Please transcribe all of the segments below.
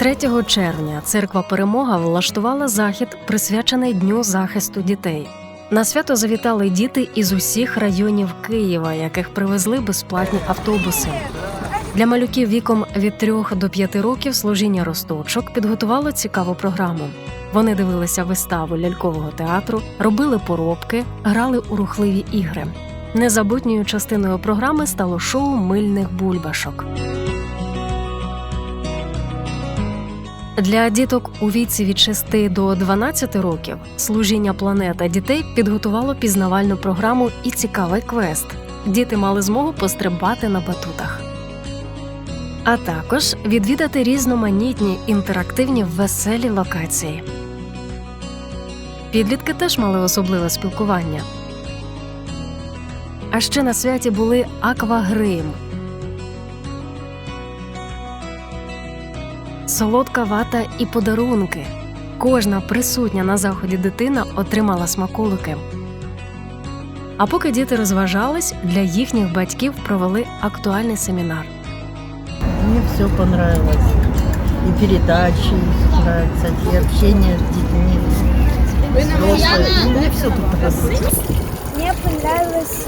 3 червня церква Перемога влаштувала захід, присвячений Дню захисту дітей. На свято завітали діти із усіх районів Києва, яких привезли безплатні автобуси. Для малюків віком від 3 до 5 років служіння росточок підготувало цікаву програму. Вони дивилися виставу лялькового театру, робили поробки, грали у рухливі ігри. Незабутньою частиною програми стало шоу мильних бульбашок. Для діток у віці від 6 до 12 років служіння планета дітей підготувало пізнавальну програму і цікавий квест. Діти мали змогу пострибати на батутах. А також відвідати різноманітні інтерактивні веселі локації. Підлітки теж мали особливе спілкування. А ще на святі були аквагрим, солодка вата і подарунки. Кожна присутня на заході дитина отримала смаколики. А поки діти розважались, для їхніх батьків провели актуальний семінар. Мне все понравилось. И передачи нравятся, и общение с детьми. Взрослые. Мне все тут понравилось. Мне понравилось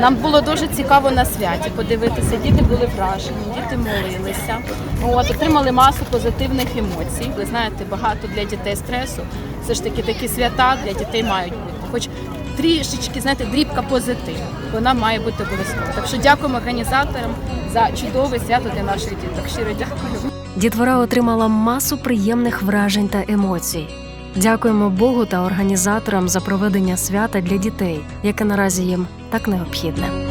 Нам було дуже цікаво на святі подивитися. Діти були вражені, діти молилися. От отримали масу позитивних емоцій. Ви знаєте, багато для дітей стресу. Все ж таки такі свята для дітей мають бути. Хоч трішечки, знаєте, дрібка позитиву. Вона має бути обов'язково. Так що дякуємо організаторам за чудове свято для наших діток. Щиро дякую. Дітвора отримала масу приємних вражень та емоцій. Дякуємо Богу та організаторам за проведення свята для дітей, яке наразі їм так необхідне.